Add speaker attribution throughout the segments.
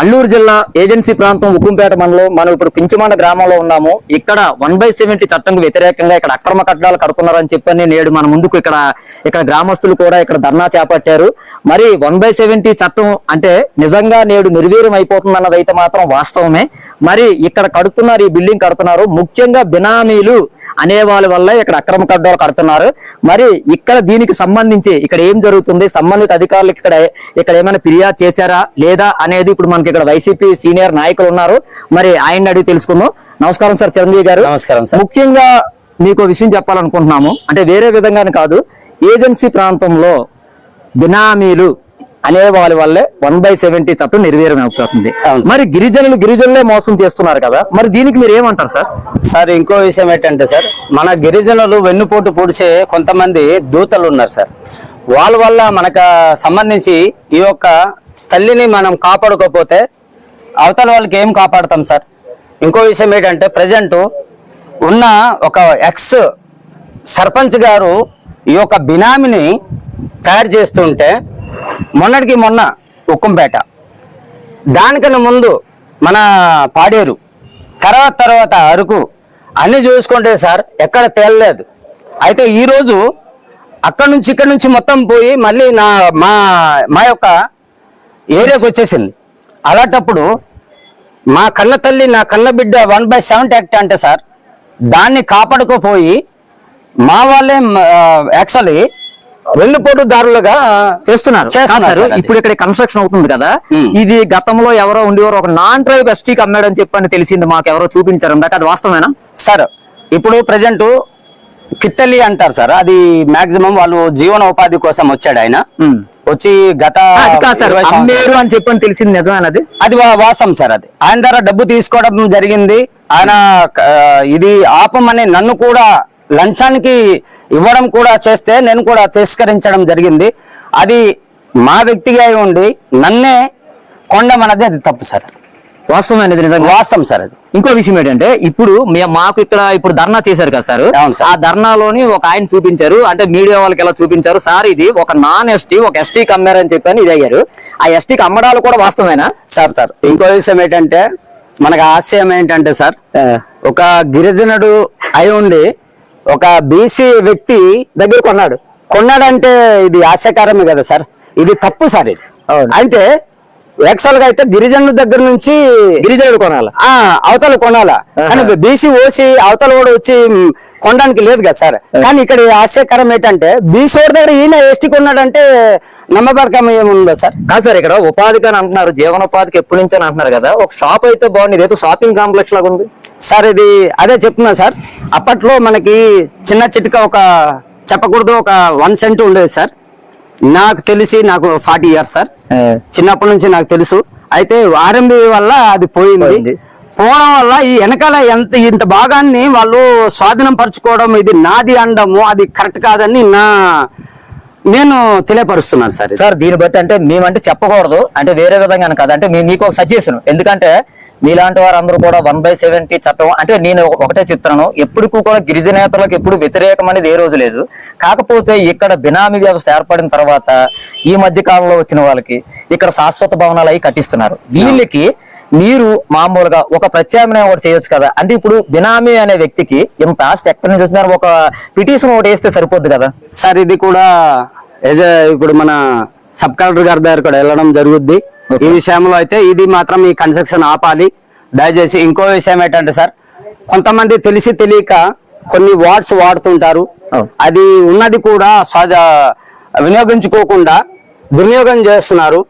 Speaker 1: అల్లూరు జిల్లా ఏజెన్సీ ప్రాంతం ఉక్కుంపేట మండలం. మనం ఇప్పుడు పించమండ గ్రామంలో ఉన్నాము. ఇక్కడ వన్ బై సెవెంటీ చట్టంకు వ్యతిరేకంగా ఇక్కడ అక్రమ కట్టడాలు కడుతున్నారని చెప్పని నేడు మన ముందుకు ఇక్కడ ఇక్కడ గ్రామస్తులు కూడా ఇక్కడ ధర్నా చేపట్టారు. మరి వన్ బై సెవెంటీ చట్టం అంటే నిజంగా నేడు నిర్వీర్యం అయిపోతుంది అన్నదైతే మాత్రం వాస్తవమే. మరి ఇక్కడ కడుతున్నారు ఈ బిల్డింగ్ కడుతున్నారు. ముఖ్యంగా బినామీలు అనే వాళ్ళ వల్ల ఇక్కడ అక్రమ కట్టడాలు కడుతున్నారు. మరి ఇక్కడ దీనికి సంబంధించి ఇక్కడ ఏం జరుగుతుంది? సంబంధిత అధికారులకు ఇక్కడ ఇక్కడ ఏమైనా ఫిర్యాదు చేశారా? లేదా అనేది ఇప్పుడు మనకి ఇక్కడ వైసీపీ సీనియర్ నాయకులు ఉన్నారు. మరి ఆయన అడిగి తెలుసుకుందాం. నమస్కారం సార్ చిరంజీవి గారు.
Speaker 2: నమస్కారం సార్.
Speaker 1: ముఖ్యంగా మీకు ఒక విషయం చెప్పాలనుకుంటున్నాము. అంటే వేరే విధంగానే కాదు ఏజెన్సీ ప్రాంతంలో బినామీలు అనే వాళ్ళ వల్లే వన్ బై సెవెంటీ చట్టం నిర్వీర్యం అవుతుంది. మరి గిరిజనులు గిరిజనులే మోసం చేస్తున్నారు కదా మరి దీనికి మీరు ఏమంటారు సార్?
Speaker 2: సార్ ఇంకో విషయం ఏంటంటే సార్ మన గిరిజనులు వెన్నుపోటు పొడిచే కొంతమంది దూతలు ఉన్నారు సార్. వాళ్ళ వల్ల మనకు సంబంధించి ఈ యొక్క తల్లిని మనం కాపాడుకోకపోతే అవతల వాళ్ళకి ఏం కాపాడుతాం సార్? ఇంకో విషయం ఏంటంటే ప్రజెంట్ ఉన్న ఒక ఎక్స్ సర్పంచ్ గారు ఈ యొక్క బినామిని తయారు చేస్తుంటే మొన్నటికి మొన్న ఉక్కంపేట. దానికన్నా ముందు మన పాడేరు తర్వాత తర్వాత అరకు అన్నీ చూసుకుంటే సార్ ఎక్కడ తేలలేదు. అయితే ఈరోజు అక్కడ నుంచి ఇక్కడ నుంచి మొత్తం పోయి మళ్ళీ నా మా మా యొక్క ఏరియాకి వచ్చేసింది అలాంటప్పుడు మా కన్న తల్లి నా కన్న బిడ్డ వన్ బై సెవెంటీ యాక్ట్ అంటే సార్ దాన్ని కాపాడుకోపోయి మా వాళ్ళే యాక్చువల్లీ వెన్నుపోటుదారులుగా
Speaker 1: చేస్తున్నారు
Speaker 2: చేస్తున్నారు అది.
Speaker 1: ఇప్పుడు ఇక్కడ కన్స్ట్రక్షన్ అవుతుంది కదా. ఇది గతంలో ఎవరో ఉండేవారు ఒక నాన్ ట్రైబ్ ఎస్టీకి అమ్మాడని చెప్పని తెలిసింది మాకు ఎవరో చూపించారు ఇందాక అది వాస్తవేనా
Speaker 2: సార్ ఇప్పుడు ప్రజెంట్ కిత్తలి అంటారు సార్ అది మాక్సిమం వాళ్ళు జీవన ఉపాధి కోసం వచ్చాడు ఆయన. వచ్చి గత
Speaker 1: అది సార్ అమ్మేరు అని చెప్పని తెలిసింది నిజమేనది
Speaker 2: అది? వా- వాస్తవం సార్ అది. ఆయన ద్వారా డబ్బు తీసుకోవడం జరిగింది. ఆయన ఇది ఆపమని నన్ను కూడా లంచానికి ఇవ్వడం కూడా చేస్తే నేను కూడా తిరస్కరించడం జరిగింది. అది మా వ్యక్తిగా ఉండి నన్నే కొండమన్నది అది తప్పు సార్
Speaker 1: వాస్తవమైనది నిజంగా?
Speaker 2: వాస్తవం సార్ అది.
Speaker 1: ఇంకో విషయం ఏంటంటే ఇప్పుడు మాకు ఇక్కడ ఇప్పుడు ధర్నా చేశారు కదా సార్. ఆ ధర్నాలోని ఒక ఆయన చూపించారు అంటే మీడియా వాళ్ళకి ఎలా చూపించారు? సార్ ఇది ఒక నాన్ ఎస్టీ ఒక ఎస్టీకి అమ్మారని చెప్పని ఇది అయ్యారు. ఆ ఎస్టీకి అమ్మడాలు కూడా వాస్తవేనా
Speaker 2: సార్ సార్. ఇంకో విషయం ఏంటంటే మనకు ఆశయం ఏంటంటే సార్ ఒక గిరిజనుడు అయి ఉండి ఒక బీసీ వ్యక్తి
Speaker 1: దగ్గర కొన్నాడు.
Speaker 2: కొన్నాడంటే ఇది ఆశకరమే కదా సార్. ఇది తప్పు సార్ ఇది. అంటే యాక్చువల్గా అయితే గిరిజనుల దగ్గర నుంచి
Speaker 1: గిరిజనుడు కొనాలి?
Speaker 2: ఆ అవతల కొనాలా. కానీ బీసీ ఓసి అవతల కూడా వచ్చి కొనడానికి లేదు కదా సార్. కానీ ఇక్కడ ఆశ్చర్యకరం ఏంటంటే బీసీ వాడి దగ్గర ఈయన ఎస్టీ కొన్నాడంటే నమ్మబరకం ఏముందా సార్.
Speaker 1: కాదు సార్ ఇక్కడ ఉపాధికి అని అంటున్నారు జీవనోపాధికి ఎప్పటి నుంచి అని అంటున్నారు కదా ఒక షాప్ అయితే బాగుంది ఇదేదో షాపింగ్ కాంప్లెక్స్ లాగా ఉంది.
Speaker 2: సార్ ఇది అదే చెప్తున్నా సార్. అప్పట్లో మనకి చిన్న చిటిక ఒక చెప్పకూడదు ఒక వన్ సెంట్ ఉండేది సార్. నాకు తెలిసి నాకు ఫార్టీ ఇయర్స్ సార్. చిన్నప్పటి నుంచి నాకు తెలుసు. అయితే ఆర్ఎంబి వల్ల అది పోయింది. పోవడం వల్ల ఈ వెనకాల ఎంత ఇంత భాగాన్ని వాళ్ళు స్వాధీనం పరచుకోవడం ఇది నాది అనడము అది కరెక్ట్ కాదని నా నేను తెలియపరుస్తున్నాను సార్.
Speaker 1: సార్ దీన్ని బట్టి అంటే మేమంటే చెప్పకూడదు. అంటే వేరే విధంగా కాదు. అంటే మేము మీకు ఒక సజెషన్ ఎందుకంటే మీలాంటి వారందరూ కూడా వన్ బై సెవెంటీ చట్టం అంటే నేను ఒక- ఒకటే చెప్తున్నాను. ఎప్పటికూ కూడా గిరిజనేతలకు ఎప్పుడు వ్యతిరేకం అనేది ఏ రోజు లేదు. కాకపోతే ఇక్కడ బినామీ వ్యవస్థ ఏర్పడిన తర్వాత ఈ మధ్య కాలంలో వచ్చిన వాళ్ళకి ఇక్కడ శాశ్వత భవనాలు అవి కట్టిస్తున్నారు. వీళ్ళకి మీరు మామూలుగా ఒక ప్రత్యామ్నాయం ఒకటి చేయొచ్చు కదా. అంటే ఇప్పుడు బినామీ అనే వ్యక్తికి ఇంత ఆస్తి ఎక్కడి నుంచి వచ్చినారు ఒక పిటిషన్ ఒకటి వేస్తే సరిపోద్ది కదా?
Speaker 2: సార్ ఇది కూడా యాజ్ ఇప్పుడు మన సబ్ కలెక్టర్ గారి దగ్గర కూడా వెళ్ళడం జరుగుద్ది. ఈ విషయంలో అయితే ఇది మాత్రం ఈ కన్స్ట్రక్షన్ ఆపాలి. దయచేసి ఇంకో విషయం ఏంటంటే సార్ కొంతమంది తెలిసి తెలియక కొన్ని వార్డ్స్ వాడుతుంటారు.
Speaker 1: అవును.
Speaker 2: అది ఉన్నది కూడా వినియోగించుకోకుండా దుర్వినియోగం చేస్తున్నారు.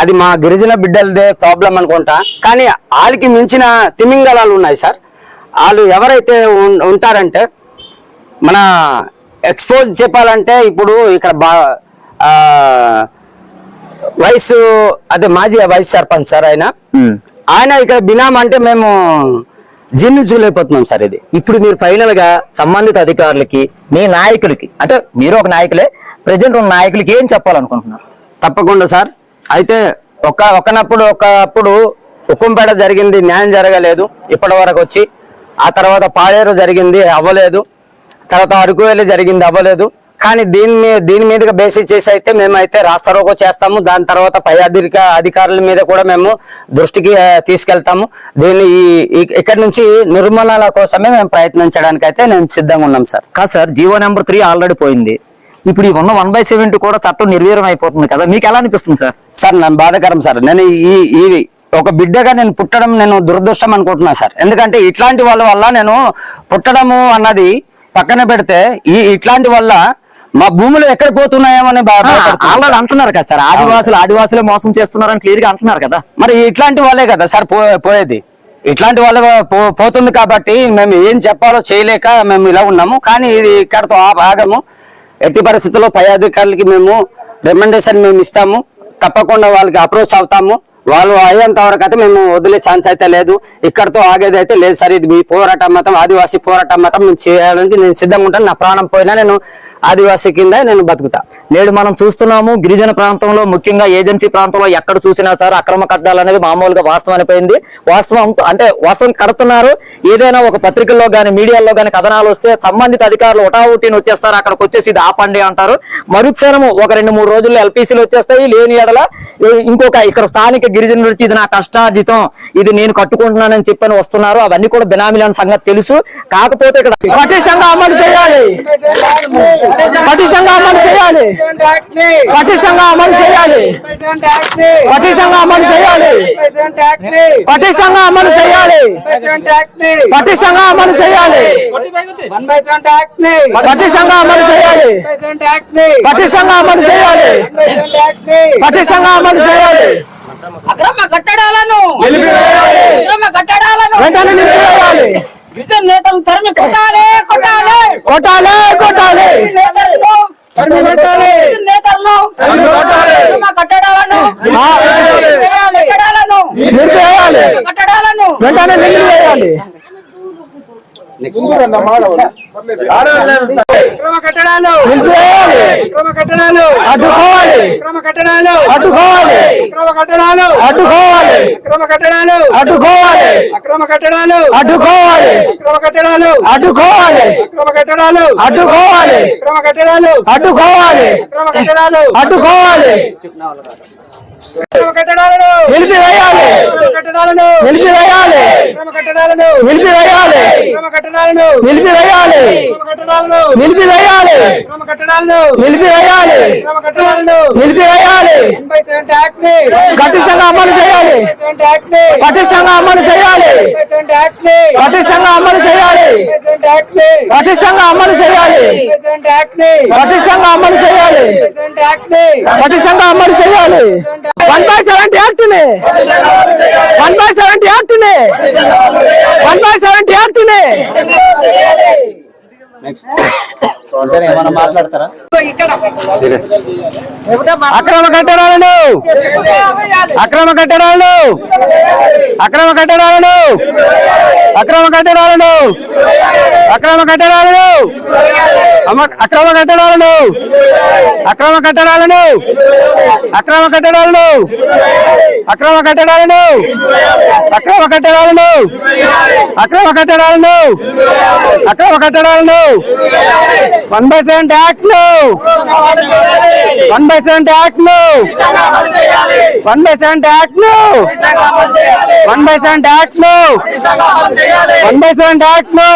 Speaker 2: అది మా గిరిజన బిడ్డలదే ప్రాబ్లం అనుకుంటా. కానీ వాళ్ళకి మించిన తిమింగలాలు ఉన్నాయి సార్. వాళ్ళు ఎవరైతే ఉంటారంటే మన ఎక్స్పోజ్ చెప్పాలంటే ఇప్పుడు ఇక్కడ బా వైస్ అదే మాజీ వైస్ సర్పంచ్ సార్ ఆయన. ఆయన ఇక్కడ బినాం అంటే మేము జిన్ను చూలేకపోతున్నాం సార్ ఇది.
Speaker 1: ఇప్పుడు మీరు ఫైనల్గా సంబంధిత అధికారులకి మీ నాయకులకి అంటే మీరు ఒక నాయకులే ప్రజెంట్ ఉన్న నాయకులకి ఏం చెప్పాలనుకుంటున్నారు?
Speaker 2: తప్పకుండా సార్. అయితే ఒక ఒకనప్పుడు ఒకప్పుడు ఉక్కుంపేట జరిగింది న్యాయం జరగలేదు ఇప్పటి వరకు వచ్చి ఆ తర్వాత పాడేరు జరిగింది అవ్వలేదు. తర్వాత అరకు వెళ్ళి జరిగింది అవ్వలేదు. కానీ దీని మీద దీని మీదుగా బేసిస్ చేసి అయితే మేమైతే రాస్తారోకో చేస్తాము. దాని తర్వాత పై అధిక అధికారుల మీద కూడా మేము దృష్టికి తీసుకెళ్తాము. దీన్ని ఈ- ఇక్కడ నుంచి నిర్మూలన కోసమే మేము ప్రయత్నించడానికి అయితే నేను సిద్ధంగా ఉన్నాం సార్.
Speaker 1: కాదు sir GO number three already పోయింది. ఇప్పుడు ఈ ఉన్న వన్ బై సెవెంటీ కూడా చట్టం నిర్వీర్యం అయిపోతుంది కదా. మీకు ఎలా అనిపిస్తుంది సార్?
Speaker 2: సార్ నన్ను బాధాకరం సార్. నేను ఈ ఈ ఒక బిడ్డగా నేను పుట్టడం నేను దురదృష్టం అనుకుంటున్నా సార్. ఎందుకంటే ఇట్లాంటి వాళ్ళ వల్ల నేను పుట్టడము అన్నది పక్కన పెడితే ఈ ఇట్లాంటి వల్ల మా భూములు ఎక్కడ పోతున్నాయేమని.
Speaker 1: ఆల్రెడీ అంటున్నారు కదా సార్. ఆదివాసులు ఆదివాసులే మోసం చేస్తున్నారని క్లియర్గా అంటున్నారు కదా.
Speaker 2: మరి ఇట్లాంటి వాళ్ళే కదా సార్ పోయేది. ఇట్లాంటి వాళ్ళు పో- పోతుంది కాబట్టి మేము ఏం చెప్పాలో చేయలేక మేము ఇలా ఉన్నాము. కానీ ఇది ఇక్కడతో ఆ- ఆగము ఎట్టి పరిస్థితుల్లో పై అధికారులకి మేము రికమెండేషన్ మేము ఇస్తాము. తప్పకుండా వాళ్ళకి అప్రోచ్ అవుతాము. వాళ్ళు అయ్యేంత వరకు అయితే మేము వదిలే ఛాన్స్ అయితే లేదు. ఇక్కడతో ఆగేది అయితే లేదు సార్. ఇది మీ పోరాటం మతం ఆదివాసీ పోరాటం మతం. మేము చేయడానికి నేను సిద్ధంగా ఉంటాను. నా ప్రాణం పోయినా నేను ఆదివాసీ కింద నేను బతుకుతా.
Speaker 1: నేడు మనం చూస్తున్నాము గిరిజన ప్రాంతంలో ముఖ్యంగా ఏజెన్సీ ప్రాంతంలో ఎక్కడ చూసినా సార్ అక్రమ కట్టాలు అనేది మామూలుగా వాస్తవం అనిపోయింది వాస్తవం అంటే వాస్తవం కడుతున్నారు. ఏదైనా ఒక పత్రికల్లో గాని మీడియాలో గాని కథనాలు వస్తే సంబంధిత అధికారులు ఒటావుటీని వచ్చేస్తారు. అక్కడికి వచ్చేసి ఇది ఆపండి అంటారు. మరుక్షణము ఒక రెండు మూడు రోజుల్లో ఎల్పీసీలు వచ్చేస్తాయి. లేని ఎడల ఇంకొక ఇక్కడ స్థానిక గిరిజనులు ఇది నా కష్టార్జితం ఇది నేను కట్టుకుంటున్నానని చెప్పని వస్తున్నారు. అవన్నీ కూడా బినామీలు అనే సంగతి తెలుసు. కాకపోతే ఇక్కడ పటిష్టంగా అమలు చేయాలి. పటిష్టంగా అమలు చేయాలి. పటిష్టంగా అమలు చేయాలి. పటిష్టంగా అమలు చేయాలి. పటిష్టంగా అమలు చేయాలి. పటిష్టంగా అమలు చేయాలి. పటిష్టంగా అమలు చేయాలి. పటిష్టంగా అమలు చేయాలి. పటిష్టంగా అమలు చేయాలి.
Speaker 3: అక్రమ కట్టడాలను. అక్రమ కట్టడాలను.
Speaker 1: వెంటనే నిలిపివేయాలి.
Speaker 3: గిరిజన నేతలు తరిమి కొట్టాలి కొట్టాలి.
Speaker 1: కొట్టాలి కొట్టాలి.
Speaker 3: నేతలను. అక్రమ కట్టడాలను.
Speaker 1: ఆ.
Speaker 3: కట్టడాలను.
Speaker 1: నిలిపివేయాలి.
Speaker 3: కట్టడాలను.
Speaker 1: వెంటనే నిలిపివేయాలి.
Speaker 4: క్రమ కట్టడాలు. కట్టడాలు.
Speaker 1: అడ్డుకోవాలి
Speaker 4: క్రమ కట్టడాలు.
Speaker 1: అడ్డుకోవాలి
Speaker 4: క్రమ కట్టడాలు.
Speaker 1: అడ్డుకోవాలి
Speaker 4: క్రమ కట్టడాలు.
Speaker 1: అడ్డుకోవాలి
Speaker 4: అక్రమ కట్టడాలు.
Speaker 1: అడ్డుకోవాలి
Speaker 4: క్రమ కట్టడాలు.
Speaker 1: అడ్డుకోవాలి
Speaker 4: క్రమ కట్టడాలు.
Speaker 1: అడ్డుకోవాలి
Speaker 4: క్రమ కట్టడాలు.
Speaker 1: అడ్డుకోవాలి
Speaker 4: క్రమ కట్టడాలు.
Speaker 1: అడ్డుకోవాలి నిలిపివేయాలి. నిలిపివేయాలి. నిలిపివేయాలి. నిలిపివేయాలి. నిలిపివేయాలి. నిలిపివేయాలి. నిలిపివేయాలి. పటిష్టంగా అమలు చేయాలి. పటిష్టంగా అమలు చేయాలి. పటిష్టంగా అమలు చేయాలి. పటిష్టంగా అమలు చేయాలి. పటిష్టంగా అమలు చేయాలి. పటిష్టంగా అమలు చేయాలి. వన్ బై సెవెంటీ యాక్ట్ని. వన్ బై సెవెంటీ యాక్ట్ని. వన్ బై సెవెంటీ యాక్ట్ని అక్రమ కట్టడాలను. అక్రమ కట్టడాలను. అక్రమ కట్టడాలను. అక్రమ కట్టడాలను. అక్రమ కట్టడాలను. అక్రమ కట్టడాలను. అక్రమ కట్టడాలను. అక్రమ కట్టడాలను. అక్రమ కట్టడాలను. అక్రమ కట్టడాలను అక్రమ కట్టడాలను అక్రమ కట్టడాలను వన్ బై సెవెన్ యాక్ట్ను వన్ బై సెవెన్ యాక్ట్ను వన్ బై సెవెన్ యాక్ట్ను వన్ బై సెవెన్ యాక్ట్ను వన్ బై సెవెన్ యాక్ట్ను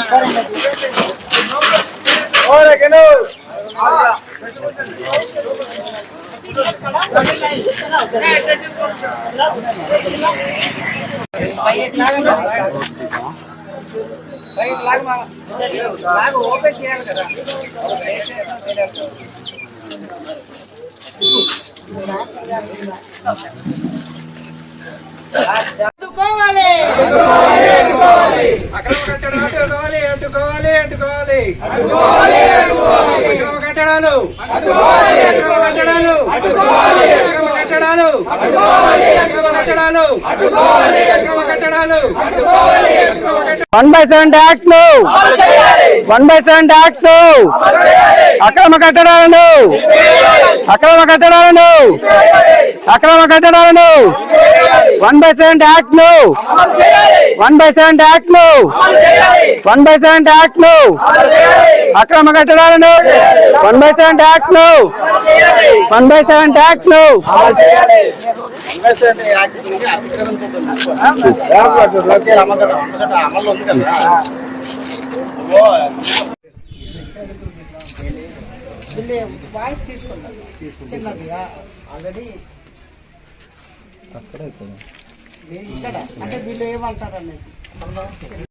Speaker 4: అక్రమ కట్టడాలు అడ్డుకోవాలి అడ్డుకోవాలి అడ్డుకోవాలి అక్రమ కట్టడాలు కట్టడాలు కట్టడాలు కట్టడాలు కట్టడాలు
Speaker 1: one by seven act one by seven act అక్రమ కట్టడాలను అక్రమ కట్టడాలను
Speaker 2: అక్రమ కట్టడాలను one by seven act one by seven act one by seven act అక్రమ కట్టడాలను వన్ బై సెవెన్ ట్యాక్స్ను వన్ బై సెవెన్ ట్యాక్స్ను
Speaker 4: వాయిస్ ఆల్రెడీ ఇక్కడ. అంటే వీళ్ళు ఏమంటారు అనేది